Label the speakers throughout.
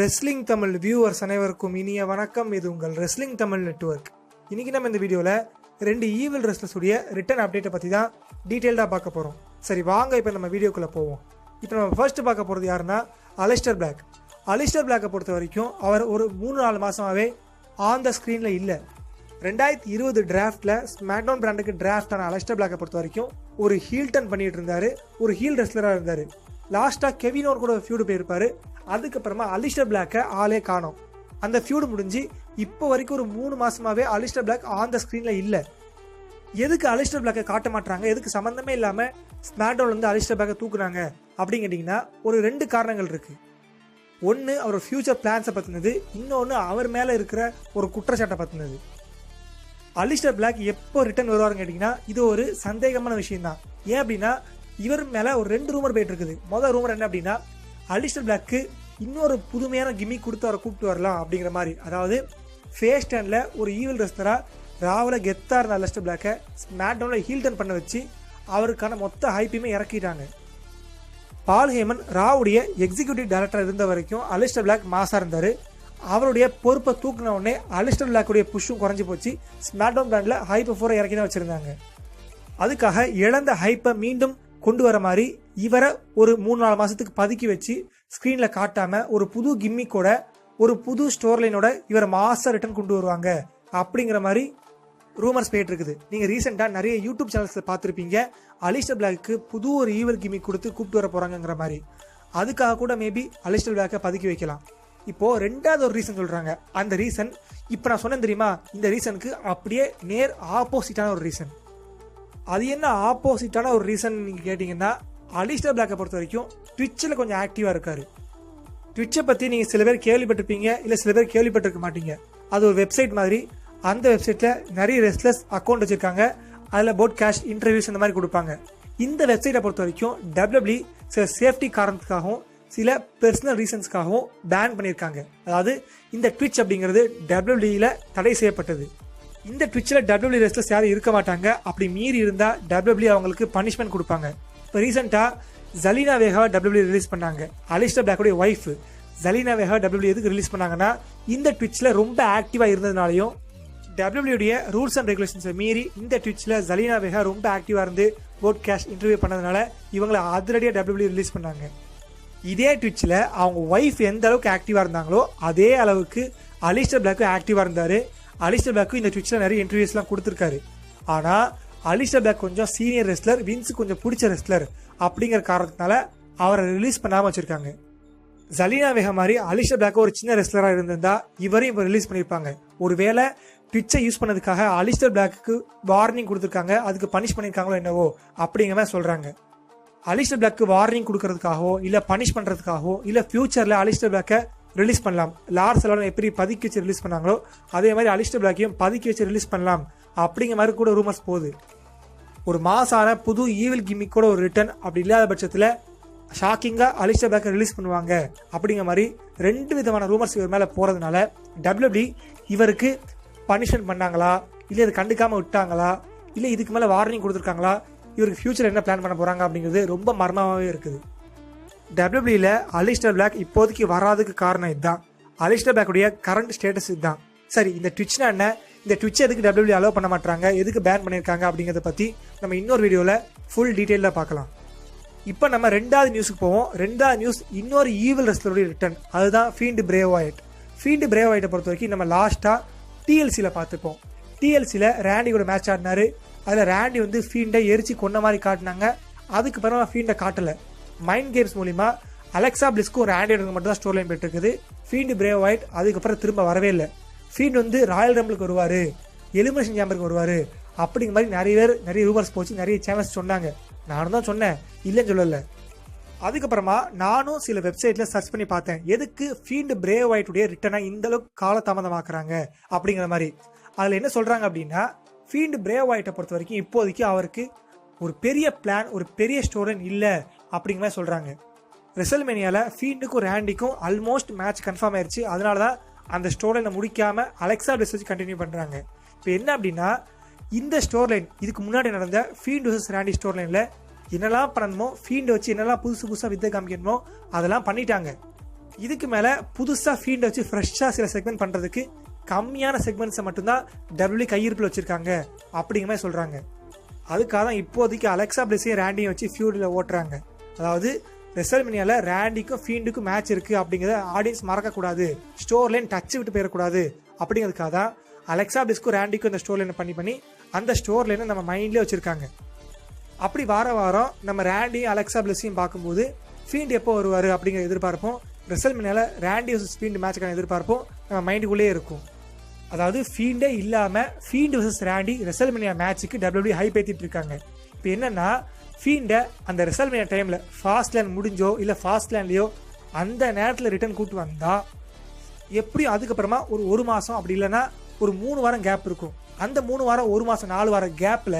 Speaker 1: Wrestling Tamil viewers அனைவருக்கும் இனிய வணக்கம். இது உங்கள் ரெஸ்லிங் தமிழ் நெட்வொர்க் இன்னைக்கு நம்ம இந்த வீடியோவில் ரெண்டு ஈவில் ரெஸ்லர்ஸ் உடைய ரிட்டர்ன் அப்டேட்டை பற்றி தான் டீட்டெயில்டாக பார்க்க போகிறோம் சரி வாங்க இப்போ நம்ம வீடியோக்குள்ளே போவோம். இப்போ நம்ம ஃபர்ஸ்ட் பார்க்க போகிறது யாருன்னா அலிஸ்டர் பிளாக் அலிஸ்டர் பிளாக்கை பொறுத்த வரைக்கும் அவர் ஒரு மூணு நாலு மாதமாகவே ஆன் த ஸ்க்ரீனில் இல்லை. ரெண்டாயிரத்தி இருபது டிராஃப்டில் ஸ்மாக்டவுன் பிராண்டுக்கு டிராஃப்டான ஆன அலஸ்டர் பிளாக்கை பொறுத்த வரைக்கும் ஒரு ஹீல் டர்ன் பண்ணிட்டு இருந்தார். ஒரு ஹீல் ரெஸ்லராக இருந்தார். லாஸ்ட்டாக கெவினோர் கூட ஃபியூடு போயிருப்பார். அதுக்கப்புறமா அலிஸ்டர் பிளாக்கை ஆளே காணும். அந்த ஃபியூடு முடிஞ்சு இப்போ வரைக்கும் ஒரு மூணு மாசமாவே அலிஸ்டர் பிளாக் ஆன் த ஸ்க்ரீனில் இல்லை. எதுக்கு அலிஸ்டர் பிளாக்கை காட்ட மாட்டாங்க எதுக்கு சம்மந்தமே இல்லாமல் ஸ்மாக்டவுன்ல இருந்து அலிஸ்டர் பிளாக்கை தூக்குறாங்க அப்படின்னு கேட்டிங்கன்னா ஒரு ரெண்டு காரணங்கள் இருக்குது ஒன்று அவர் ஃபியூச்சர் பிளான்ஸை பற்றினது இன்னொன்று அவர் மேலே இருக்கிற ஒரு குற்றச்சாட்டை பற்றினது அலிஸ்டர் பிளாக் எப்போ ரிட்டர்ன் வருவாருன்னு கேட்டிங்கன்னா இது ஒரு சந்தேகமான விஷயம் தான் ஏன் அப்படின்னா இவர் மேலே ஒரு ரெண்டு ரூமர் போயிட்டு இருக்குது. மொதல் ரூமர் என்ன அப்படின்னா அலிஸ்டர் பிளாக்கு இன்னொரு புதுமையான கிம்மி கொடுத்து அவரை கூப்பிட்டு வரலாம் அப்படிங்கிற மாதிரி. அதாவது ஃபேஸ் டேனில் ஒரு ஈவில் ரெஸ்டராக ராவில் கெத்தாக இருந்த அலிஸ்டர் பிளாக்கை ஸ்மாக் டவுனில் ஹீல் டர்ன் பண்ண வச்சு அவருக்கான மொத்த ஹைப்பையுமே இறக்கிட்டாங்க. பால் ஹேமன் ராவுடைய எக்ஸிக்யூட்டிவ் டைரக்டர் இருந்த வரைக்கும் அலிஸ்டர் பிளாக் மாசாக இருந்தார். அவருடைய பொறுப்பை தூக்கின உடனே அலிஸ்டர் பிளாக்குடைய புஷ்ஷும் குறைஞ்சி போச்சு. ஸ்மாக்டவுன் பிராண்டில் ஹைப்பை ஃபோரை இறக்கி தான் வச்சுருந்தாங்க. அதுக்காக இழந்த ஹைப்பை மீண்டும் கொண்டு வர மாதிரி இவரை ஒரு மூணு நாலு மாதத்துக்கு பதுக்கி வச்சு ஸ்க்ரீனில் காட்டாமல் ஒரு புது கிம்மிக்கோட ஒரு புது ஸ்டோர்லைனோட இவரை மாசம் ரிட்டர்ன் கொண்டு வருவாங்க. அப்படிங்கிற மாதிரி ரூமர்ஸ் போயிட்டு இருக்குது நீங்கள் ரீசெண்டாக நிறைய யூடியூப் சேனல்ஸில் பார்த்துருப்பீங்க. அலிஸ்டர் பிளாக்கு புது ஒரு ஈவல் கிம்மி கொடுத்து கூப்பிட்டு வர போகிறாங்கங்கிற மாதிரி. அதுக்காக கூட மேபி அலிஸ்டர் பிளாக்கை பதுக்கி வைக்கலாம். இப்போது ரெண்டாவது ஒரு ரீசன் சொல்கிறாங்க அந்த ரீசன் இப்போ நான் சொன்னேன் தெரியுமா? இந்த ரீசனுக்கு அப்படியே நேர் ஆப்போசிட்டான ஒரு ரீசன் அது என்ன ஆப்போசிட்டான ஒரு ரீசன் நீங்கள் கேட்டிங்கன்னா அலிஸ்டர் பிளாக்கை பொறுத்த வரைக்கும் ட்விட்சில் கொஞ்சம் ஆக்டிவாக இருக்கார். ட்விட்சை பற்றி நீங்கள் சில பேர் கேள்விப்பட்டிருப்பீங்க இல்லை சில பேர் கேள்விப்பட்டிருக்க மாட்டீங்க. அது ஒரு வெப்சைட் மாதிரி. அந்த வெப்சைட்டில் நிறைய ரெஸ்ட்லெஸ் அக்கௌண்ட் வச்சுருக்காங்க. அதில் போட் கேஷ் இன்டர்வியூஸ் இந்த மாதிரி கொடுப்பாங்க. இந்த வெப்சைட்டை பொறுத்த வரைக்கும் டபிள்யூபிள்யூ சில சேஃப்டி காரணத்துக்காகவும் சில பர்சனல் ரீசன்ஸ்க்காகவும் பேன் பண்ணியிருக்காங்க. அதாவது இந்த ட்விட்ச் அப்படிங்கிறது டபிள்யூபிள்யூல தடை செய்யப்பட்டது. இந்த ட்விட்சில் டபிள்யூபிள்யூ ரெஸ்லர்ஸ் யாரும் இருக்க மாட்டாங்க. அப்படி மீறி இருந்தால் டபிள்யூபிள்யூ அவங்களுக்கு பனிஷ்மெண்ட் கொடுப்பாங்க. இப்போ ரீசெண்டாக ஜலீனா வேகா டபிள்யூபிள்யூ ரிலீஸ் பண்ணாங்க. அலிஸ்டர் பிளாக்கோடைய ஒய்ஃப் ஜலீனா வேகா டபிள்யூபிள்யூ எதுக்கு ரிலீஸ் பண்ணாங்கன்னா இந்த ட்விட்சில் ரொம்ப ஆக்டிவாக இருந்ததுனாலையும் டபிள்யூபிள்யூடைய ரூல்ஸ் அண்ட் ரெகுலேஷன்ஸை மீறி இந்த ட்விட்சில் ஜலீனா வேகா ரொம்ப ஆக்டிவாக இருந்து போட் கேஷ் இன்டர்வியூ பண்ணதுனால இவங்களை அதிரடியாக டபிள்யூபிள்யூ ரிலீஸ் பண்ணாங்க. இதே ட்விட்சில் அவங்க ஒய்ஃப் எந்த அளவுக்கு ஆக்டிவாக இருந்தாங்களோ அதே அளவுக்கு அலிஸ்டர் பிளாக்கும் ஆக்டிவாக இருந்தார். அலிஸ்டர் பிளாக்கும் இந்த ட்விட்சில் நிறைய இன்டர்வியூஸ்லாம் கொடுத்துருக்காரு. ஆனால் அலிஸ்டர் பேக் கொஞ்சம் சீனியர் ரெஸ்லர் வின்ஸ் கொஞ்சம் பிடிச்ச ரெஸ்லர் அப்படிங்கிற காரணத்தினால அவரை ரிலீஸ் பண்ணாமல் வச்சுருக்காங்க. ஜலீனா வேக மாதிரி அலிஷா பேக் ஒரு சின்ன ரெஸ்லராக இருந்திருந்தா இவரையும் இப்போ ரிலீஸ் பண்ணியிருப்பாங்க ஒருவேளை ட்விட்சை யூஸ் பண்ணதுக்காக அலிஸ்டர் பிளாக்கு வார்னிங் கொடுத்துருக்காங்க. அதுக்கு பனிஷ் பண்ணியிருக்காங்களோ என்னவோ அப்படிங்கிற மாதிரி சொல்கிறாங்க அலிஸ்டர் பிளாக்கு வார்னிங் கொடுக்கறதுக்காகவோ இல்லை பனிஷ் பண்ணுறதுக்காகவோ இல்லை ஃபியூச்சரில் அலிஸ்டர் பிளாக்கை ரிலீஸ் பண்ணலாம். லார்ஸ் எல்லாம் எப்படி பதுக்கி வச்சு ரிலீஸ் பண்ணாங்களோ அதே மாதிரி அலிஸ்டர் பிளாக்கையும் பதுக்கி வச்சு ரிலீஸ் பண்ணலாம். அப்படிங்கிற மாதிரி கூட ரூமர்ஸ் போகுது. ஒரு மாசான புது ஈவில் கிம்மிக்கோட ஒரு ரிட்டர்ன் அப்படி இல்லாத பட்சத்தில் ஷாக்கிங்காக அலிஸ்டர் பிளாக்கை ரிலீஸ் பண்ணுவாங்க. அப்படிங்கிற மாதிரி ரெண்டு விதமான ரூமர்ஸ் இவர் மேலே போகிறதுனால டபிள்யூபி இவருக்கு பனிஷ்மெண்ட் பண்ணாங்களா? இல்லை இது கண்டுக்காமல் விட்டாங்களா? இல்லை இதுக்கு மேலே வார்னிங் கொடுத்துருக்காங்களா? இவருக்கு ஃபியூச்சர் என்ன பிளான் பண்ண போகிறாங்க அப்படிங்கிறது ரொம்ப மர்மமாகவே இருக்குது. டபிள்யூபியில் அலிஸ்டர் பிளாக் இப்போதைக்கு வராதுக்கு காரணம் இதுதான் அலிஸ்டர் பிளாக்குடைய கரண்ட் ஸ்டேட்டஸ் இதுதான் சரி இந்த ட்விட்ச்னா என்ன? இந்த ட்விட்ச் எதுக்கு டபிள்யூபிள்யூ அலோவ் பண்ண மாட்டாங்க எதுக்கு பேன் பண்ணியிருக்காங்க அப்படிங்கிறத பற்றி நம்ம இன்னொரு வீடியோவில் ஃபுல் டீட்டெயிலில் பார்க்கலாம். இப்போ நம்ம ரெண்டாவது நியூஸுக்கு போவோம். ரெண்டாவது நியூஸ் இன்னொரு ஈவில் ரெஸ்லருடைய ரிட்டர்ன் அதுதான் Fiend Bray Wyatt Fiend Bray ஆயிட்டை பொறுத்த வரைக்கும் நம்ம லாஸ்ட்டாக டிஎல்சியில் பார்த்துப்போம். டிஎல்சியில் ரேண்டியோட மேட்ச் ஆடினாரு. அதில் ரேண்டி வந்து ஃபீண்டை எரிச்சு கொன்ன மாதிரி காட்டினாங்க. அதுக்கு பிறகு ஃபீண்டை காட்டலை. மைண்ட் கேம்ஸ் மூலிமா அலெக்சா ஒரு ஆண்ட்ராய்டு மட்டும் தான் ஸ்டோர் லைன் போயிட்டு இருக்குது ஃபீல்டு பிரேவ் ஒயிட் அதுக்கப்புறம் திரும்ப வரவே இல்லை. ஃபீல்டு வந்து ராயல் ரம்பிளுக்கு வருவார். எலிமினேஷன் சேம்பருக்கு வருவார். அப்படிங்கிற மாதிரி நிறைய பேர் நிறைய ரூபர்ஸ் போச்சு நிறைய சேனல்ஸ் சொன்னாங்க. நானும் தான் சொன்னேன். இல்லைன்னு சொல்லலை. அதுக்கப்புறமா நானும் சில வெப்சைட்ல சர்ச் பண்ணி பார்த்தேன். எதுக்கு ஃபீல்டு பிரேவ் ஒயிட்டுடைய ரிட்டனை இந்த அளவுக்கு காலதாமதமாக்குறாங்க? அப்படிங்கிற மாதிரி. அதில் என்ன சொல்றாங்க அப்படின்னா ஃபீல்டு பிரேவ் ஒயிட்டை பொறுத்த வரைக்கும் இப்போதைக்கு அவருக்கு ஒரு பெரிய பிளான் ஒரு பெரிய ஸ்டோரன் இல்லை. அப்படிங்கிற மாதிரி சொல்கிறாங்க ரெசல்மேனியாவில் ஃபீல்டுக்கும் ரேண்டிக்கும் ஆல்மோஸ்ட் மேட்ச் கன்ஃபார்ம் ஆயிடுச்சு அதனால தான் அந்த ஸ்டோர் முடிக்காமல் அலெக்ஸா பிளஸ் வச்சு கண்டினியூ பண்ணுறாங்க இப்போ என்ன அப்படின்னா இந்த ஸ்டோர் லைன் இதுக்கு முன்னாடி நடந்த ஃபீண்ட் வர்சஸ் ரேண்டி ஸ்டோர் லைனில் என்னெல்லாம் பண்ணணுமோ ஃபீண்டை வச்சு என்னெல்லாம் புதுசு புதுசாக வித்தை காமிக்கணுமோ அதெல்லாம் பண்ணிட்டாங்க. இதுக்கு மேலே புதுசாக ஃபீண்டை வச்சு ஃப்ரெஷ்ஷாக சில செக்மெண்ட் பண்ணுறதுக்கு கம்மியான செக்மெண்ட்ஸை மட்டும்தான் டபிள்யூ கையிருப்பில் வச்சுருக்காங்க அப்படிங்கிற மாதிரி சொல்கிறாங்க அதுக்காக தான் இப்போதைக்கு அலெக்சா பிளஸையும் ரேண்டியும் வச்சு ஃபியூடில் ஓட்டுறாங்க. அதாவது ரெசல்மினியாவில் ரேண்டிக்கும் ஃபீண்டுக்கும் மேட்ச் இருக்குது அப்படிங்கிறத ஆடியன்ஸ் மறக்கக்கூடாது. ஸ்டோர் லைன் டச்சு விட்டு போயிடக்கூடாது. அப்படிங்கிறதுக்காக தான் அலெக்சா பிளஸ்க்கும் ரேண்டிக்கும் இந்த ஸ்டோர் லைனை பண்ணி பண்ணி அந்த ஸ்டோர் லைனை நம்ம மைண்ட்லேயே வச்சுருக்காங்க. அப்படி வார வாரம் நம்ம ரேண்டியும் அலெக்சா பிளஸையும் பார்க்கும்போது ஃபீண்ட் எப்போ வருவார் அப்படிங்கிற எதிர்பார்ப்போம் ரெசல்மினியாவில் ரேண்டி வர்சஸ் ஃபீண்ட் மேட்சுக்கான எதிர்பார்ப்போம் நம்ம மைண்டுக்குள்ளேயே இருக்கும். அதாவது ஃபீண்டே இல்லாமல் ஃபீண்ட் வர்சஸ் ரேண்டி ரெசல்மினியா மேட்ச்சுக்கு டபிள்யூடி ஹை ஏற்றிட்டு இருக்காங்க. இப்போ என்னென்னா ஃபீண்டை அந்த ரெசல்மினியா டைமில் ஃபாஸ்ட் லேண்ட் முடிஞ்சோ இல்லை ஃபாஸ்ட் லேண்ட்லையோ அந்த நேரத்தில் ரிட்டர்ன் கூட்டு வந்தால் எப்படியும் அதுக்கப்புறமா ஒரு ஒரு மாதம் அப்படி இல்லைன்னா ஒரு மூணு வாரம் கேப் இருக்கும். அந்த மூணு வாரம் ஒரு மாதம் நாலு வாரம் கேப்பில்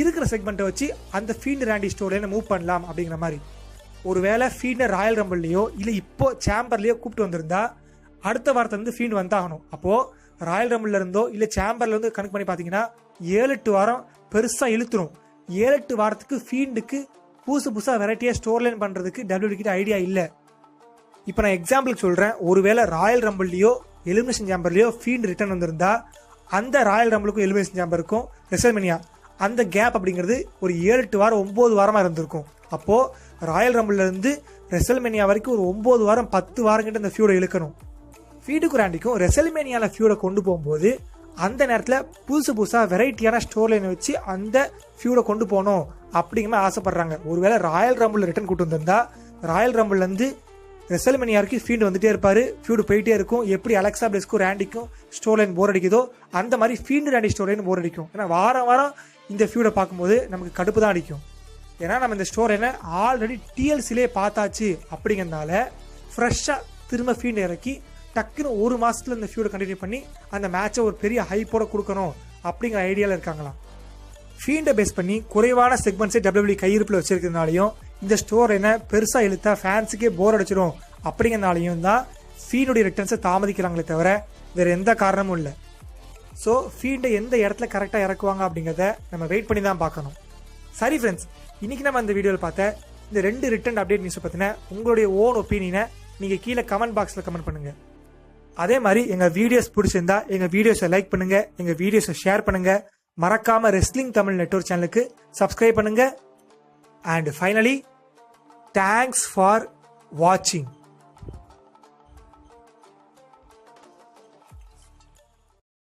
Speaker 1: இருக்கிற செக்மெண்ட்டை வச்சு அந்த ஃபீல்டு ரேண்டி ஸ்டோர்லேருந்து மூவ் பண்ணலாம் அப்படிங்கிற மாதிரி. ஒருவேளை ஃபீல்டை ராயல் ரம்பிள்லையோ இல்லை இப்போ சேம்பர்லேயோ கூப்பிட்டு வந்திருந்தா அடுத்த வாரத்தை வந்து ஃபீல்டு வந்தாகணும். அப்போது ராயல் ரம்பிள்ல இருந்தோ இல்லை சேம்பர்லேருந்து கணக்கு பண்ணி பார்த்தீங்கன்னா ஏழு எட்டு வாரம் பெருசாக இழுத்துரும். ஏழு எட்டு வாரத்துக்கு ஃபீல்டுக்கு புதுசு புதுசாக வெரைட்டியாக ஸ்டோர் லைன் பண்ணுறதுக்கு டபிள்யூடி கிட்ட ஐடியா இல்லை. இப்போ நான் எக்ஸாம்பிளுக்கு சொல்கிறேன் ஒருவேளை ராயல் ரம்பிள்லையோ எலிமினேஷன் ஜாம்பர்லையோ ஃபீல்டு ரிட்டர்ன் வந்திருந்தா அந்த ராயல் ரம்பிளுக்கும் எலிமினேஷன் சாம்பருக்கும் ரெசல்மெனியா அந்த கேப் அப்படிங்கிறது ஒரு ஏழு எட்டு வாரம் ஒம்பது வாரமாக இருந்திருக்கும். அப்போது ராயல் ரம்பிள்லேருந்து ரெசல்மெனியா வரைக்கும் ஒரு ஒம்பது வாரம் பத்து வாரம் கிட்ட இந்த ஃபியூடை இழுக்கணும். ஃபீடுக்கு ராண்டிக்கும் ரெசல்மேனியாவில் ஃபியூடை கொண்டு போகும்போது அந்த நேரத்தில் புதுசு புதுசாக வெரைட்டியான ஸ்டோர் லைன் வச்சு அந்த ஃபியூடை கொண்டு போகணும் அப்படிங்கிற மாதிரி ஆசைப்படுறாங்க. ஒருவேளை ராயல் ரம்பிள் ரிட்டர்ன் கூட்டு வந்திருந்தா ராயல் ரம்பிள்லேருந்து ரெசல்மேனியா வரைக்கும் ஃபீல்டு வந்துட்டே இருப்பார் ஃபியூடு போயிட்டே இருக்கும். எப்படி அலெக்சா பிளஸ்க்கும் ரேண்டிக்கும் ஸ்டோர் லைன் போர் அடிக்குதோ அந்த மாதிரி field Randy store line bore அடிக்கும். ஏன்னா வாரம் வாரம் இந்த ஃபியூடை பார்க்கும்போது நமக்கு கடுப்பு தான் அடிக்கும். ஏன்னா நம்ம இந்த ஸ்டோர் லைனை ஆல்ரெடி டிஎல்சிலே பார்த்தாச்சு அப்படிங்கிறதுனால ஃப்ரெஷ்ஷாக திரும்ப ஃபீல்டு இறக்கி டக்குன்னு ஒரு மாதத்தில் இந்த ஃபியூடை கண்டினியூ பண்ணி அந்த மேட்சை ஒரு பெரிய ஹைப்போட கொடுக்கணும் அப்படிங்கிற ஐடியாவில் இருக்காங்களாம். ஃபீண்டை பேஸ் பண்ணி குறைவான செக்மெண்ட்ஸே டபிள்யூ கையிருப்பில் வச்சிருக்கிறதுனாலையும் இந்த ஸ்டோர் என்ன பெருசாக இழுத்தா ஃபேன்ஸுக்கே போர் அடிச்சிடும் அப்படிங்கிறனாலையும் தான் ஃபீனுடைய ரிட்டர்ன்ஸை தாமதிக்கிறாங்களே தவிர வேறு எந்த காரணமும் இல்லை. ஸோ ஃபீண்டை எந்த இடத்துல கரெக்டாக இறக்குவாங்க அப்படிங்கிறத நம்ம வெயிட் பண்ணி தான் பார்க்கணும். சரி ஃப்ரெண்ட்ஸ் இன்றைக்கி நம்ம இந்த வீடியோவில் பார்த்த இந்த ரெண்டு ரிட்டன் அப்டேட் நியூஸை பற்றின உங்களுடைய ஓன் ஒப்பீனியனை நீங்கள் கீழே கமெண்ட் பாக்ஸில் கமெண்ட் பண்ணுங்கள் அதே மாதிரி எங்கள் வீடியோஸ் பிடிச்சிருந்தா எங்கள் வீடியோஸை லைக் பண்ணுங்கள் எங்கள் வீடியோஸை ஷேர் பண்ணுங்கள் மறக்காம ரெஸ்லிங் தமிழ் நெட்வொர்க் சேனலுக்கு சப்ஸ்கிரைப் பண்ணுங்க. அண்ட் ஃபைனலி தேங்க்ஸ் ஃபார் வாட்சிங்